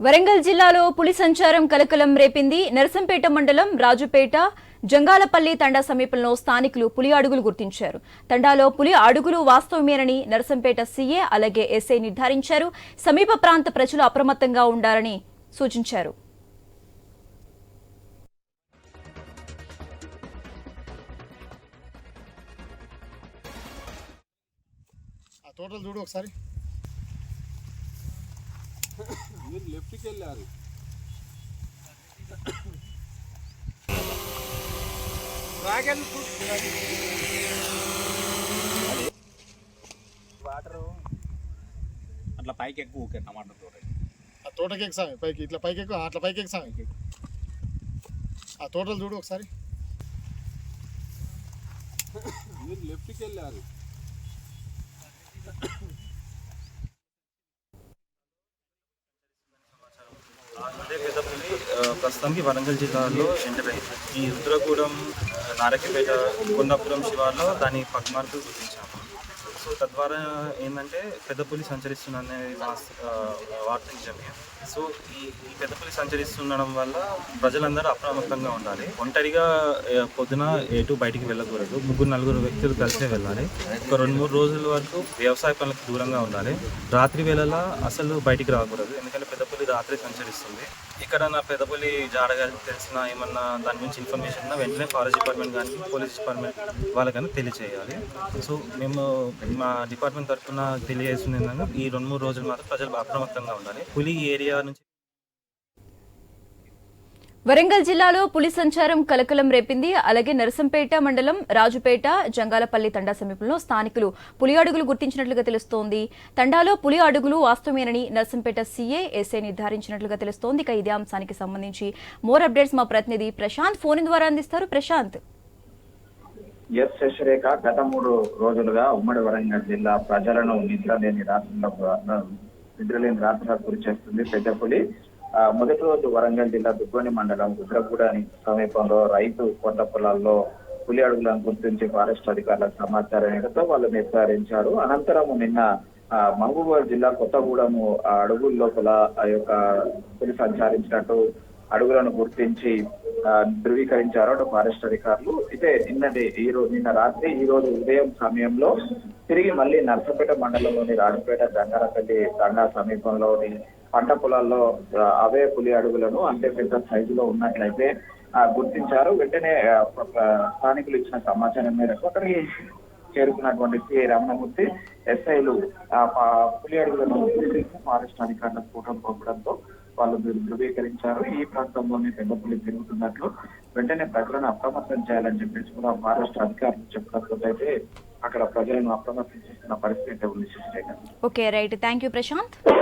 వరంగల్ జిల్లాలో పులి సంచారం కలకలం రేపింది. నరసంపేట మండలం రాజుపేట జంగాలపల్లి తండా సమీపంలో స్థానికులు పులి అడుగులు గుర్తించారు. తండాలో పులి అడుగులు వాస్తవమేనని నరసంపేట సీఏ అలాగే ఎస్ఐ నిర్ధారించారు. సమీప ప్రాంత ప్రజలు అప్రమత్తంగా ఉండాలని సూచించారు. టోటల్ చూడు ఒకసారి. మీరు లెఫ్ట్కి వెళ్ళారు. వాటర్ అట్లా పైకి ఎక్కువ ఊకే టమాటా తోట. ఆ తోటకి ఎక్సామి పైకి ఇట్లా పైకి ఎక్కువ అట్లా పైకి ఎక్సామి ఆ టోటల్ చూడు ఒకసారి. మీరు లెఫ్ట్కి వెళ్ళారు అదే పెద్దపల్లి ఆ, ప్రస్తుతానికి వరంగల్ జిల్లాలో ఎంటర్ ఈ రుద్రగూడెం నారకిపేట కొండాపురం శివార్లో దాని పగ్మార్కు గుర్తించాము. సో తద్వారా ఏంటంటే పెద్దపులి సంచరిస్తుందనే వాస్- వార్త నిజమే. సో ఈ ఈ పెద్దపులి సంచరిస్తుండడం వల్ల ప్రజలందరూ అప్రమత్తంగా ఉండాలి. ఒంటరిగా పొద్దున ఎటు బయటికి వెళ్ళకూడదు. ముగ్గురు నలుగురు వ్యక్తులు కలిసే వెళ్ళాలి. ఒక రెండు మూడు రోజుల వరకు వ్యవసాయ పనులకు దూరంగా ఉండాలి. రాత్రి వేళలా అసలు బయటికి రాకూడదు. ఎందుకంటే పెద్ద రాత్రి సంచరిస్తుంది. ఇక్కడ నా పెద్దపులి జాడగారికి తెలిసిన ఏమన్నా దాని గురించి ఇన్ఫర్మేషన్ ఉన్నా వెంటనే ఫారెస్ట్ డిపార్ట్మెంట్ కానీ పోలీస్ డిపార్ట్మెంట్ వాళ్ళకన్నా తెలియచేయాలి. సో మేము మా డిపార్ట్మెంట్ తరఫున తెలియజేస్తుంది ఏంటంటే ఈ రెండు మూడు రోజులు మాత్రం ప్రజలు అప్రమత్తంగా ఉండాలి. పులి ఏరియా నుంచి వరంగల్ జిల్లాలో పులి సంచారం కలకలం రేపింది. అలాగే నరసంపేట మండలం రాజుపేట జంగాలపల్లి తండా సమీపంలో స్థానికులు పులి అడుగులు గుర్తించినట్లుగా తెలుస్తోంది. తండాలో పులి అడుగులు వాస్తవమేనని నరసంపేట సీఏ ఎస్ఐ నిర్ధారించినట్లుగా తెలుస్తోంది. ఇక ఇదే అంశానికి సంబంధించి మోర్ అప్డేట్స్ మా ప్రతినిధి ప్రశాంత్ ఫోన్ ద్వారా అందిస్తారు. ప్రశాంత్. ఎస్ శశిరేఖ గత మూడు రోజులుగా ఉమ్మడి వరంగల్ జిల్లా ప్రజలను నిద్రలేని రాత్రులకు నిద్రలేని రాత్రులకు గురి చేస్తుంది పెద్దపులి మొదటి రోజు వరంగల్ జిల్లా దుగ్గోని మండలం రుద్రగూడని సమీపంలో రైతు కొండ పొలాల్లో పులి అడుగులను గుర్తించి ఫారెస్ట్ అధికారులకు సమాచారం ఇవ్వడంతో వాళ్ళు నిర్ధారించారు. అనంతరం నిన్న ఆ, మహబూబాబాద్ జిల్లా కొత్తగూడెము అడుగుల లోపల ఆ యొక్క పులి సంచారించినట్టు అడుగులను గుర్తించి ధృవీకరించారు అటు ఫారెస్ట్ అధికారులు. అయితే నిన్నది ఈ రోజు నిన్న రాత్రి ఈ రోజు ఉదయం సమయంలో తిరిగి మళ్ళీ నర్సపేట మండలంలోని రాజపేట జంగారపల్లి దండా సమీపంలోని పంట పొలాల్లో అవే పులి అడుగులను అంటే పెద్ద సైజులో ఉన్నట్లయితే గుర్తించారు. వెంటనే స్థానికులు ఇచ్చిన సమాచారం మేరకు అక్కడికి చేరుకున్నటువంటి సిఐ రమణమూర్తి ఎస్ఐలు పులి అడుగులను గుర్తించి ఫారెస్ట్ అధికారులకు ఫోటో పంపడంతో వాళ్ళు ధృవీకరించారు. ఈ ప్రాంతంలోనే పెద్ద పులి పెరుగుతున్నట్లు వెంటనే ప్రజలను అప్రమత్తం చేయాలని చెప్పేసి కూడా ఫారెస్ట్ అధికారులు చెప్పడంతో అయితే అక్కడ ప్రజలను అప్రమత్తం చేస్తున్న పరిస్థితి అయితే ఉంది. Okay right. Thank you Prashant.